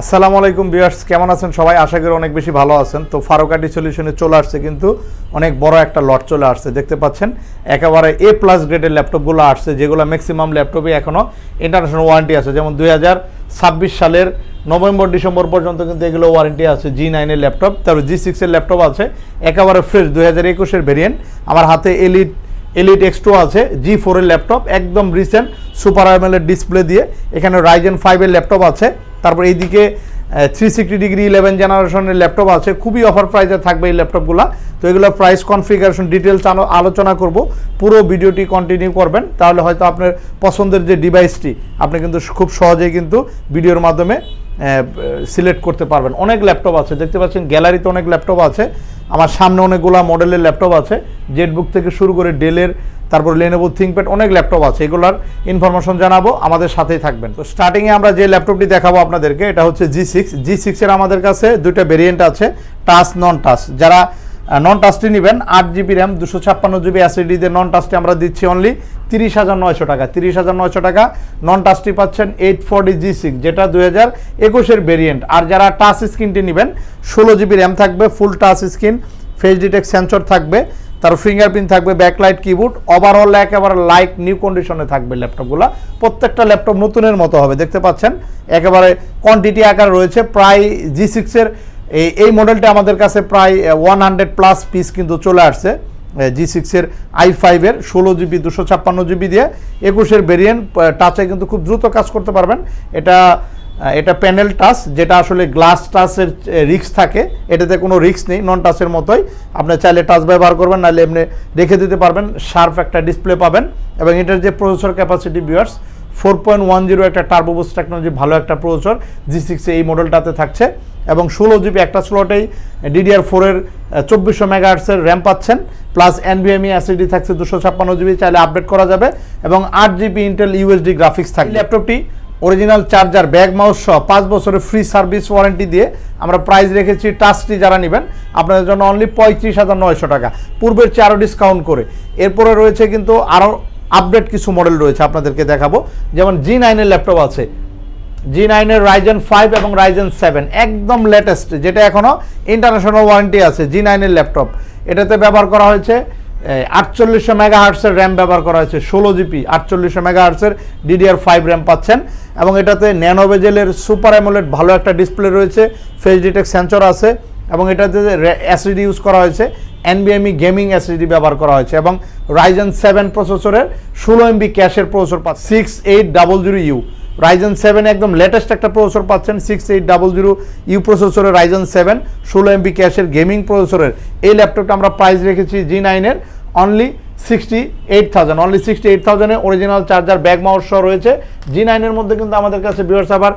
আসসালামু আলাইকুম ভিউয়ার্স, কেমন আছেন সবাই? আশা করি অনেক বেশি ভালো আছেন। তো ফারুকাটি সলিউশনে চলে আসছে কিন্তু অনেক বড় একটা লট চলে আসছে, দেখতে পাচ্ছেন? একেবারে এ প্লাস গ্রেডের ল্যাপটপগুলো আসছে, যেগুলো ম্যাক্সিমাম ল্যাপটপে এখনও ইন্টারন্যাশনাল ওয়ারেন্টি আছে। যেমন দুই হাজার ছাব্বিশ সালের নভেম্বর, ডিসেম্বর পর্যন্ত কিন্তু এগুলো ওয়ারেন্টি আছে জি নাইনের ল্যাপটপ। তারপর জি সিক্সের ল্যাপটপ আছে, একেবারে ফ্রেশ দুই হাজার একুশের ভেরিয়েন্ট আমার হাতে এলিট এলিট এক্স টু আছে জি ফোরের ল্যাপটপ একদম রিসেন্ট সুপার আইমেলের ডিসপ্লে দিয়ে। এখানে রাইজেন ফাইভের ল্যাপটপ আছে। তারপর এইদিকে থ্রি সিক্সটি ডিগ্রি ইলেভেন জেনারেশনের ল্যাপটপ আছে। খুবই অফার প্রাইসে থাকবে এই ল্যাপটপগুলো তো এগুলো প্রাইস কনফিগারেশন ডিটেলস আলোচনা করব। পুরো ভিডিওটি কন্টিনিউ করবেন। তাহলে হয়তো আপনার পছন্দের যে ডিভাইসটি আপনি কিন্তু খুব সহজেই কিন্তু ভিডিওর মাধ্যমে সিলেক্ট করতে পারবেন। অনেক ল্যাপটপ আছে, দেখতে পাচ্ছেন গ্যালারিতে অনেক ল্যাপটপ আছে। আমার সামনে অনেকগুলো মডেলের ল্যাপটপ আছে। জেটবুক থেকে শুরু করে ডেলের তারপর লেনোভো থিঙ্কপ্যাড অনেক ল্যাপটপ আছে। এগুলোর ইনফরমেশন জানাব, আমাদের সাথেই থাকবেন। তো স্টার্টিংয়ে আমরা যে ল্যাপটপটি দেখাবো আপনাদেরকে, এটা হচ্ছে জি সিক্স জি সিক্সের আমাদের কাছে দুইটা ভেরিয়েন্ট আছে টাচ নন টাচ যারা নন টাচটি নেবেন। আট জিবি র্যাম দুশো ছাপ্পান্ন জিবি অ্যাসিডি দিয়ে নন টাচটি আমরা দিচ্ছি অনলি তিরিশ হাজার নয়শো টাকা। তিরিশ হাজার নয়শো টাকা নন টাচটি পাচ্ছেন এইট ফোরটি জি সিক্স যেটা দুই হাজার একুশের ভেরিয়েন্ট আর যারা টাচ স্ক্রিনটি নেবেন, ষোলো জিবি র্যাম থাকবে full touch screen face detect sensor থাকবে, তার ফিঙ্গারপ্রিন্ট থাকবে ব্যাকলাইট কিবোর্ড ওভারঅল একেবারে লাইট নিউ কন্ডিশনে থাকবে ল্যাপটপগুলো। প্রত্যেকটা ল্যাপটপ নতুনের মতো হবে, দেখতে পাচ্ছেন? একেবারে কোয়ান্টিটি আকার রয়েছে, প্রায় জি সিক্সের এই এই মডেলটা আমাদের কাছে প্রায় ওয়ান হান্ড্রেড প্লাস পিস কিন্তু চলে আসছে জি সিক্সের আই ফাইভের ষোলো জিবি দুশো ছাপ্পান্ন জিবি দিয়ে। একুশের ভেরিয়েন্ট টাচে কিন্তু খুব দ্রুত কাজ করতে পারবেন। এটা এটা প্যানেল টাচ যেটা আসলে গ্লাস টাচের রিক্স থাকে। এটাতে কোনো রিক্স নেই নন টাচের মতোই। আপনি চাইলে টাচ ব্যবহার করবেন, নাহলে এমনি রেখে দিতে পারবেন শার্প একটা ডিসপ্লে পাবেন। এবং এটার যে প্রসেসর ক্যাপাসিটি বিয়ার্স ফোর পয়েন্ট ওয়ান জিরো একটা টার্বোবুস টেকনোলজি ভালো একটা প্রসেসর জি সিক্সে এই মডেলটাতে থাকছে। এবং ষোলো জিবি একটা স্লটেই ডিডিআর ফোরের চব্বিশশো মেগাহার্টসের র্যাম পাচ্ছেন প্লাস এনভিএমই অ্যাসিডি থাকছে দুশো ছাপ্পান্ন জিবি চাইলে আপডেট করা যাবে এবং আট জিবি ইন্টেল ইউএসডি গ্রাফিক্স থাকে ল্যাপটপটি অরিজিনাল চার্জার ব্যাগ মাউস সহ পাঁচ বছরের ফ্রি সার্ভিস ওয়ারেন্টি দিয়ে আমরা প্রাইস রেখেছি টাচটি যারা নেবেন আপনাদের জন্য অনলি পঁয়ত্রিশ হাজার নয়শো টাকা। পূর্বের চেয়ে আরও ডিসকাউন্ট করে। এরপরে রয়েছে কিন্তু আরও আপডেট কিছু মডেল রয়েছে আপনাদেরকে দেখাবো। যেমন জি নাইনের ল্যাপটপ আছে জি নাইনের রাইজেন ফাইভ এবং রাইজেন সেভেন একদম লেটেস্ট যেটা এখনও ইন্টারন্যাশনাল ওয়ারেন্টি আছে জি নাইনের ল্যাপটপ এটাতে ব্যবহার করা হয়েছে আটচল্লিশশো মেগা হার্টসের র্যাম ব্যবহার করা হয়েছে, ষোলো জিবি আটচল্লিশশো মেগা হার্টসের ডিডিআর ফাইভ র্যাম পাচ্ছেন। এবং এটাতে ন্যানোভেজেলের সুপার অ্যামোলেড ভালো একটা ডিসপ্লে রয়েছে ফেস ডিটেক্ট সেন্সর আছে, এবং এটাতে অ্যাসিডি ইউজ করা হয়েছে এনবিএমই গেমিং অ্যাসিডি ব্যবহার করা হয়েছে, এবং রাইজেন সেভেন প্রসেসরের ষোলো এমবি ক্যাশের প্রসেসর পাচ্ছে six eight double zero U Ryzen seven একদম লেটেস্ট একটা প্রসেসর পাচ্ছেন six eight double zero U প্রসেসরের রাইজেন সেভেন ষোলো এমবি ক্যাশের গেমিং প্রসেসরের এই ল্যাপটপটা আমরা প্রাইস রেখেছি জি নাইনের only sixty eight thousand only sixty eight থাউজেন্ডে original charger bag mouse রয়েছে। জি নাইনের মধ্যে কিন্তু আমাদের কাছে বিয়ার্স আবার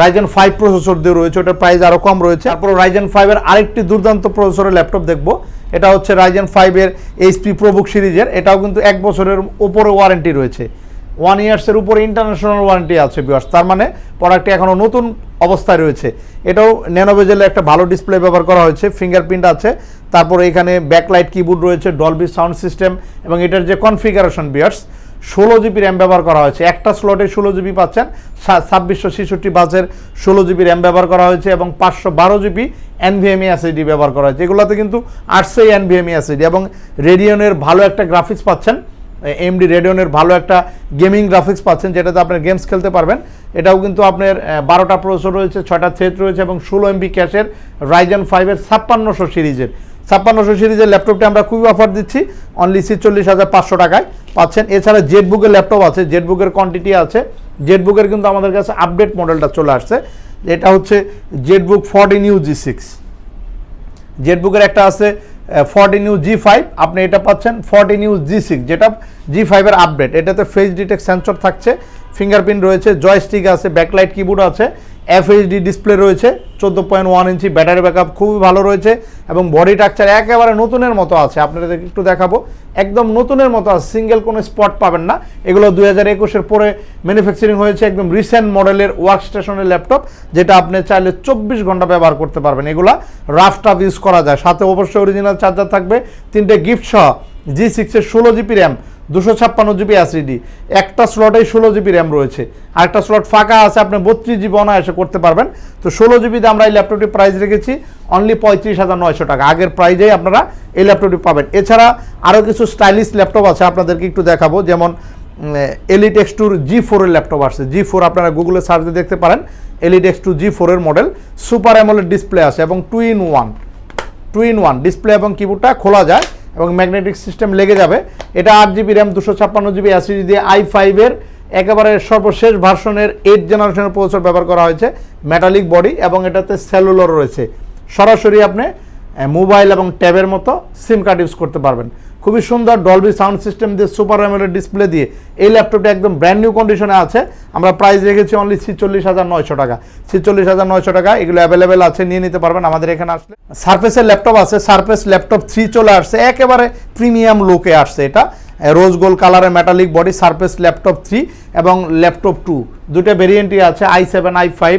রাইজেন ফাইভ প্রসেসর দিয়ে রয়েছে, ওটার প্রাইস আরও কম রয়েছে। তারপর রাইজেন ফাইভের আরেকটি দুর্দান্ত প্রসেসরের ল্যাপটপ দেখব। এটা হচ্ছে রাইজেন ফাইভের এইচপি প্রোবুক সিরিজের, এটাও কিন্তু এক বছরের উপরে ওয়ারেন্টি রয়েছে। ওয়ান ইয়ার্সের উপরে ইন্টারন্যাশনাল ওয়ারেন্টি আছে বিয়ার্স তার মানে প্রোডাক্টটি এখনও নতুন অবস্থায় রয়েছে। এটাও ন্যানোভেজেলে একটা ভালো ডিসপ্লে ব্যবহার করা হয়েছে। ফিঙ্গারপ্রিন্ট আছে। তারপরে এখানে ব্যাকলাইট কিবোর্ড রয়েছে ডলবি সাউন্ড সিস্টেম এবং এটার যে কনফিগারেশন বিয়ার্স ষোলো জিবি র্যাম ব্যবহার করা হয়েছে। একটা স্লটে ষোলো জিবি পাচ্ছেন। ছাব্বিশশো ছেষট্টি বাসের ষোলো জিবি র্যাম ব্যবহার করা হয়েছে এবং পাঁচশো বারো জিবি এনভিএমই অ্যাসিডি ব্যবহার করা হয়েছে। এগুলোতে কিন্তু আটশোই এনভিএমই অ্যাসিডি এবং রেডিয়নের ভালো একটা গ্রাফিক্স পাচ্ছেন। এমডি রেডিয়নের ভালো একটা গেমিং গ্রাফিক্স পাচ্ছেন, যেটাতে আপনার গেমস খেলতে পারবেন। এটাও কিন্তু আপনার বারোটা প্রসেসর রয়েছে, ছয়টা থ্রেড রয়েছে এবং ষোলো এমবি ক্যাশের রাইজেন ফাইভের ছাপ্পান্নশো সিরিজের। ছাপ্পান্নশো সিরিজের ল্যাপটপটি আমরা খুবই অফার দিচ্ছি অনলি ছিচল্লিশ হাজার পাঁচশো টাকায় পাচ্ছেন। এছাড়া জেটবুকের ল্যাপটপ আছে জেটবুকের কোয়ান্টিটি আছে। জেটবুকের কিন্তু আমাদের কাছে আপডেট মডেলটা চলে আসছে। এটা হচ্ছে ZBook forty new G six জেটবুকের একটা আছে ফর্টি নিউ জি ফাইভ আপনি এটা পাচ্ছেন ফর্টি নিউজ জি সিক্স যেটা জি ফাইভের আপডেট এটাতে ফেস ডিটেক্ট সেন্সর থাকছে ফিঙ্গারপ্রিন্ট রয়েছে জয়স্টিক আছে ব্যাকলাইট কিবোর্ড আছে এফএইচডি ডিসপ্লে রয়েছে, চোদ্দ point one inch battery backup খুবই ভালো রয়েছে এবং বডি স্ট্রাকচার একেবারে নতুনের মতো আছে। আপনাদের একটু দেখাবো। একদম নতুনের মতো আছে সিঙ্গেল কোনো স্পট পাবেন না। এগুলো দুই হাজার একুশের পরে ম্যানুফ্যাকচারিং হয়েছে একদম রিসেন্ট মডেলের ওয়ার্ক স্টেশনের ল্যাপটপ যেটা আপনি চাইলে চব্বিশ ঘণ্টা ব্যবহার করতে পারবেন। এগুলা রাফ টাফ ইউজ করা যায়। সাথে অবশ্যই অরিজিনাল চার্জার থাকবে। তিনটে গিফট সহ জি সিক্সের ষোলো জিবি র্যাম দুশো ছাপ্পান্ন জিবি অ্যাসিডি একটা স্লটেই ষোলো জিবি র্যাম রয়েছে। আরেকটা স্লট ফাঁকা আছে, আপনি বত্রিশ জিবি অনায়াসে করতে পারবেন। তো ষোলো জিবিতে আমরা এই ল্যাপটপটির প্রাইস রেখেছি অনলি পঁয়ত্রিশ হাজার নয়শো টাকা। আগের প্রাইজেই আপনারা এই ল্যাপটপটি পাবেন। এছাড়া আরও কিছু স্টাইলিশ ল্যাপটপ আছে, আপনাদেরকে একটু দেখাবো। যেমন এলিট এক্স টুর জি ফোরের ল্যাপটপ আসছে। জি ফোর আপনারা গুগলে সার্চে দেখতে পারেন। এলিট এক্স টু জি ফোরের মডেল সুপার অ্যামোলেড ডিসপ্লে আছে এবং two in one two in one display এবং কিবোর্ডটা খোলা যায়। এবং ম্যাগনেটিক সিস্টেম লেগে যাবে। এটা আট জিবি র্যাম দুশো ছাপ্পান্ন জিবি অ্যাসিডি দিয়ে আই ফাইভের একেবারে সর্বশেষ ভার্সনের এইট জেনারেশনের প্রসেসর ব্যবহার করা হয়েছে মেটালিক বডি এবং এটাতে সেলুলার রয়েছে। সরাসরি আপনি মোবাইল এবং ট্যাবের মতো সিম কার্ড ইউজ করতে পারবেন। খুবই সুন্দর ডলবি সাউন্ড সিস্টেম দিয়ে সুপার অ্যামোলেড ডিসপ্লে দিয়ে এই ল্যাপটপটা একদম ব্র্যান্ড নিউ কন্ডিশনে আছে। আমরা প্রাইস রেখেছি অনলি ছিচল্লিশ হাজার নয়শো টাকা। ছিচল্লিশ হাজার নয়শো টাকা, এগুলো অ্যাভেলেবেল আছে, নিয়ে নিতে পারবেন আমাদের এখানে আসলে। সার্ফেসের ল্যাপটপ আছে সার্ফেস ল্যাপটপ থ্রি চলে আসছে, একেবারে প্রিমিয়াম লুকে আসছে এটা। রোজ গোল্ড কালারের metallic body Surface laptop three এবং ল্যাপটপ টু দুটো ভেরিয়েন্টই আছে i seven i five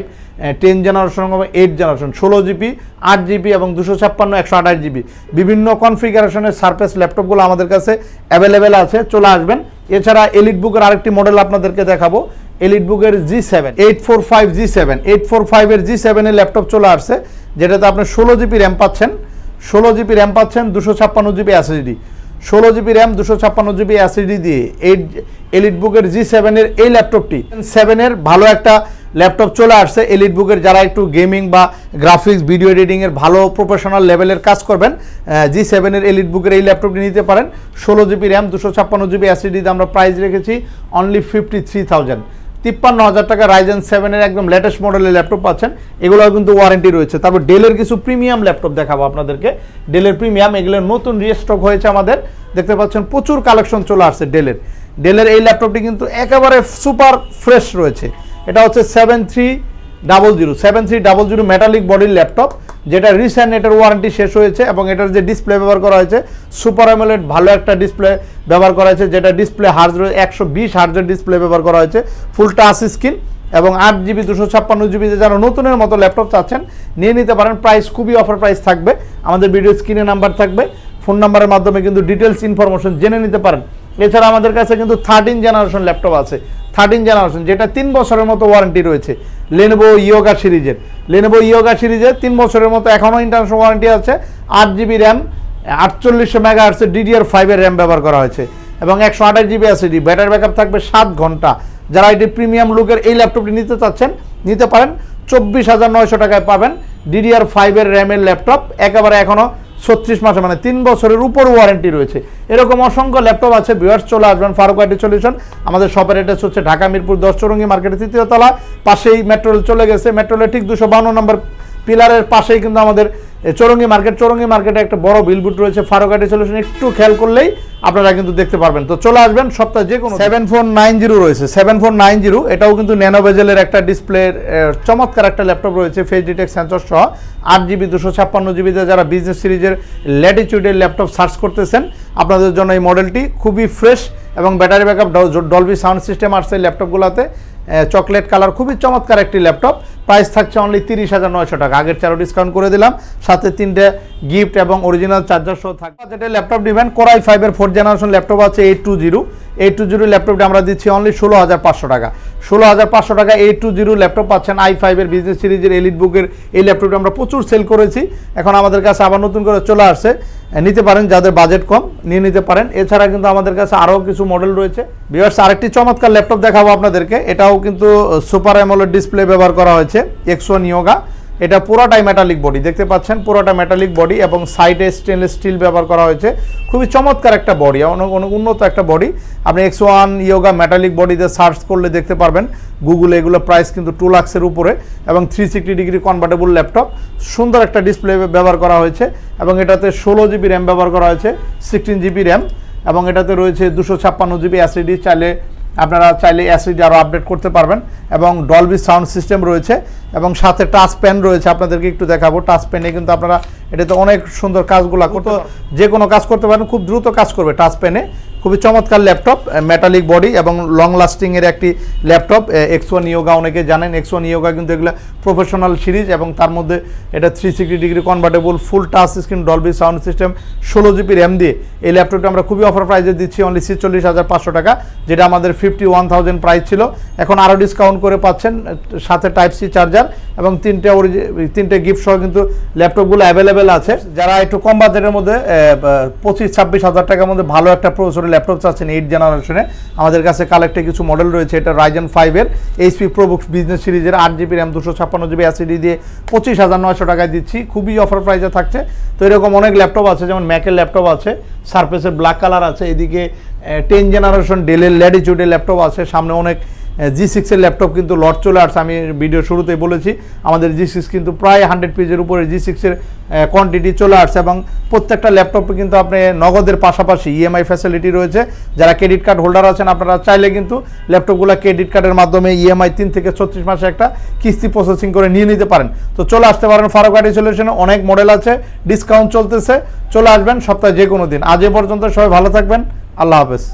ten generation eight generation ষোলো জিবি আট জিবি এবং দুশো ছাপ্পান্ন, একশো আঠাশ জিবি বিভিন্ন কনফিগারেশনের সার্ফেস ল্যাপটপগুলো আমাদের কাছে অ্যাভেলেবেল আছে, চলে আসবেন। এছাড়া এলিট বুকের আরেকটি মডেল আপনাদেরকে দেখাবো। এলিট বুকের G seven eight four five G seven eight four ফাইভের জি সেভেনের ল্যাপটপ চলে আসছে, যেটাতে আপনি ষোলো জিবি র্যাম পাচ্ছেন। ষোলো জিবি র্যাম পাচ্ছেন, দুশো ছাপ্পান্ন জিবি অ্যাসিডি ষোলো জিবি র্যাম দুশো ছাপ্পান্ন জিবি অ্যাসিডি দিয়ে এইট এলিট বুকের জি সেভেনের এই ল্যাপটপটি সেভেনের ভালো একটা ল্যাপটপ চলে আসছে এলিট বুকের যারা একটু গেমিং বা গ্রাফিক্স ভিডিও এডিটিংয়ের ভালো প্রফেশনাল লেভেলের কাজ করবেন জি সেভেনের এলিট বুকের এই ল্যাপটপটি নিতে পারেন। ষোলো জিবি র্যাম দুশো ছাপ্পান্ন জিবি অ্যাসিডিতে আমরা প্রাইস রেখেছি অনলি ফিফটি থ্রি থাউজেন্ড তিপ্পান্ন হাজার টাকা রাইজেন সেভেনের একদম লেটেস্ট মডেলের ল্যাপটপ পাচ্ছেন, এগুলোও কিন্তু ওয়ারেন্টি রয়েছে। তারপর ডেলের কিছু প্রিমিয়াম ল্যাপটপ দেখাবো আপনাদেরকে। ডেলের প্রিমিয়াম এগুলো নতুন রিস্টক হয়েছে আমাদের। দেখতে পাচ্ছেন প্রচুর কালেকশন চলে আসছে ডেলের ডেলের এই ল্যাপটপটি কিন্তু একেবারে সুপার ফ্রেশ রয়েছে। এটা হচ্ছে seven three double zero seven three double zero metallic বডির ল্যাপটপ যেটা রিসেন্ট এটার ওয়ারেন্টি শেষ হয়েছে এবং এটার যে ডিসপ্লে ব্যবহার করা হয়েছে সুপার অ্যামোলেড ভালো একটা ডিসপ্লে ব্যবহার করা হয়েছে, যেটা ডিসপ্লে হার্জ একশো বিশ হার্জের ডিসপ্লে ব্যবহার করা হয়েছে ফুল টাচ স্ক্রিন এবং আট জিবি দুশো ছাপ্পান্ন জিবিতে যারা নতুনের মতো ল্যাপটপ চাচ্ছেন, নিয়ে নিতে পারেন। প্রাইস খুবই অফার প্রাইস থাকবে। আমাদের ভিডিও স্ক্রিনে নাম্বার থাকবে। ফোন নাম্বারের মাধ্যমে কিন্তু ডিটেলস ইনফরমেশন জেনে নিতে পারেন। এছাড়া আমাদের কাছে কিন্তু থার্টিন জেনারেশন ল্যাপটপ আছে। থার্টিন জেনারেশন যেটা তিন বছরের মতো ওয়ারেন্টি রয়েছে। লেনোভো ইয়োগা সিরিজের লেনোভো ইয়োগা সিরিজের তিন বছরের মতো এখনও ইন্টারন্যাশনাল ওয়ারেন্টি আছে। আট জিবি র্যাম আটচল্লিশশো মেগা আর্টসের ডিডিআর ফাইভের র্যাম ব্যবহার করা হয়েছে। এবং একশো আঠাশ জিবি আছে ব্যাটারি ব্যাকআপ থাকবে সাত ঘণ্টা। যারা এটি প্রিমিয়াম লুকের এই ল্যাপটপটি নিতে চাচ্ছেন, নিতে পারেন। চব্বিশ হাজার নয়শো টাকায় পাবেন ডিডিআর ফাইভের র্যামের ল্যাপটপ একেবারে এখনও ছত্রিশ মাসে মানে তিন বছরের উপর ওয়ারেন্টি রয়েছে। এরকম অসংখ্য ল্যাপটপ আছে ভিউয়ার্স চলে আসবেন ফারুক আইটি সলিউশন আমাদের শপের অ্যাড্রেস হচ্ছে ঢাকা মিরপুর দশ চৌরঙ্গি মার্কেটের তৃতীয় তলা। পাশেই মেট্রোল চলে গেছে। মেট্রোলে ঠিক দুশো বান্ন নম্বর পিলারের পাশেই কিন্তু আমাদের চৌরঙ্গি মার্কেট, চৌরঙ্গি মার্কেটে একটা বড় বিলবুট রয়েছে ফারুক আইটি সলিউশন একটু খেয়াল করলেই আপনারা কিন্তু দেখতে পারবেন। তো চলে আসবেন সপ্তাহে যে কোনো সেভেন ফোর নাইন জিরো রয়েছে সেভেন ফোর নাইন জিরো এটাও কিন্তু ন্যানো বেজেলের একটা ডিসপ্লে চমৎকার একটা ল্যাপটপ রয়েছে ফেস ডিটেক সেন্সর সহ, আট জিবি দুশো ছাপ্পান্ন জিবিতে যারা বিজনেস সিরিজের ল্যাটিচিউডের ল্যাপটপ সার্চ করতেছেন, আপনাদের জন্য এই মডেলটি খুবই ফ্রেশ এবং battery backup Dolby sound system আসছে ল্যাপটপগুলোতে চকলেট কালার খুবই চমৎকার একটি ল্যাপটপ। প্রাইস থাকছে অনলি তিরিশ হাজার নয়শো টাকা। আগের চারো ডিসকাউন্ট করে দিলাম। সাথে তিনটে গিফট এবং অরিজিনাল চার্জার সহ থাকবে। যেটা ল্যাপটপ নেবেন কোরাই ফাইভের ফোর জেনারেশন ল্যাপটপ আছে eight two zero eight two zero ল্যাপটপটি আমরা দিচ্ছি অনলি ষোলো হাজার পাঁচশো টাকা। ষোলো হাজার পাঁচশো টাকা এইট টু জিরো ল্যাপটপ পাচ্ছেন আই ফাইভের বিজনেস সিরিজের এলিট বুকের এই ল্যাপটপটি আমরা প্রচুর সেল করেছি। এখন আমাদের কাছে আবার নতুন করে চলে আসছে। নিতে পারেন যাদের বাজেট কম, নিয়ে নিতে পারেন। এছাড়া কিন্তু আমাদের কাছে আরও কিছু মডেল রয়েছে। বিভার্স আরেকটি চমৎকার ল্যাপটপ দেখাবো আপনাদেরকে। এটাও কিন্তু সুপার অ্যামোলেড ডিসপ্লে ব্যবহার করা হয়েছে এক্সো নিয়োগা এটা পুরোটাই মেটালিক বডি দেখতে পাচ্ছেন? পুরোটা মেটালিক বডি এবং সাইডে স্টেনলেস স্টিল ব্যবহার করা হয়েছে। খুবই চমৎকার একটা বডি অনেক অনেক উন্নত একটা বডি আপনি এক্স ওয়ান ইয়োগা মেটালিক বডিতে সার্চ করলে দেখতে পারবেন। গুগলে এগুলো প্রাইস কিন্তু টু লাক্সের উপরে এবং three sixty degree convertible laptop সুন্দর একটা ডিসপ্লে ব্যবহার করা হয়েছে এবং এটাতে ষোলো জিবি র্যাম ব্যবহার করা হয়েছে সিক্সটিন জিবি র্যাম এবং এটাতে রয়েছে দুশো ছাপ্পান্ন জিবি অ্যাসিডি চাইলে আপনারা চাইলে অ্যাসিড আরও আপডেট করতে পারবেন এবং ডলবি সাউন্ড সিস্টেম রয়েছে এবং সাথে টাচ পেন রয়েছে আপনাদেরকে একটু দেখাবো। টাচ পেনে কিন্তু আপনারা এটাতে অনেক সুন্দর কাজগুলো করতে যে কোনো কাজ করতে পারেন খুব দ্রুত কাজ করবে টাচ পেনে খুবই চমৎকার ল্যাপটপ মেটালিক বডি এবং লং লাস্টিং এর একটি ল্যাপটপ এক্স ওয়ান ইয়োগা অনেকে জানেন। এক্স ওয়ান ইয়োগা কিন্তু এগুলো প্রফেশনাল সিরিজ এবং তার মধ্যে এটা three sixty degree convertible full touch screen Dolby sound system ষোলো জিবি র্যাম দিয়ে। এই ল্যাপটপটা আমরা খুবই অফার প্রাইসে দিচ্ছি অনলি ছিচল্লিশ হাজার পাঁচশো টাকা, যেটা আমাদের ফিফটি ওয়ান থাউজেন্ড প্রাইস ছিল। এখন আরও ডিসকাউন্ট করে পাচ্ছেন সাথে টাইপ সি চার্জার এবং তিনটে তিনটে গিফট সহ কিন্তু ল্যাপটপগুলো অ্যাভেলেবেল আছে। যারা একটু কম বাজেটের মধ্যে পঁচিশ ছাব্বিশ হাজার টাকার মধ্যে ভালো একটা প্রসেসরের ল্যাপটপ চাচ্ছেন এইট জেনারেশনে আমাদের কাছে কালেক্টে কিছু মডেল রয়েছে, এটা রাইজেন ফাইভের এইচপি প্রোবুক্স বিজনেস সিরিজের আট জিবি র্যাম দুশো ছাপ্পান্ন জিবি অ্যাসিডি দিয়ে পঁচিশ হাজার নয়শো টাকায় দিচ্ছি। খুবই অফার প্রাইসে থাকছে। তো এরকম অনেক ল্যাপটপ আছে, যেমন ম্যাকের ল্যাপটপ আছে সারফেসের ব্ল্যাক কালার আছে, এদিকে টেন জেনারেশন ডেলের ল্যাটিচিউডের ল্যাপটপ আছে, সামনে অনেক জি সিক্সের ল্যাপটপ কিন্তু লট চলে আসছে, আমি ভিডিও শুরুতেই বলেছি। আমাদের জি সিক্স কিন্তু প্রায় হান্ড্রেড পেজের উপরে জি সিক্সের কোয়ান্টিটি চলে আসছে এবং প্রত্যেকটা ল্যাপটপে কিন্তু আপনি নগদের পাশাপাশি ইএমআই ফ্যাসিলিটি রয়েছে। যারা ক্রেডিট কার্ড হোল্ডার আছেন, আপনারা চাইলে কিন্তু ল্যাপটপগুলো ক্রেডিট কার্ডের মাধ্যমে ইএমআই তিন থেকে ছত্রিশ মাসে একটা কিস্তি প্রসেসিং করে নিয়ে নিতে পারেন। তো চলে আসতে পারেন ফারুকাটি সলিউশনে অনেক মডেল আছে ডিসকাউন্ট চলতেছে। চলে আসবেন সপ্তাহে যে কোনো দিন। আজ এ পর্যন্ত সবাই ভালো থাকবেন, আল্লাহ হাফেজ।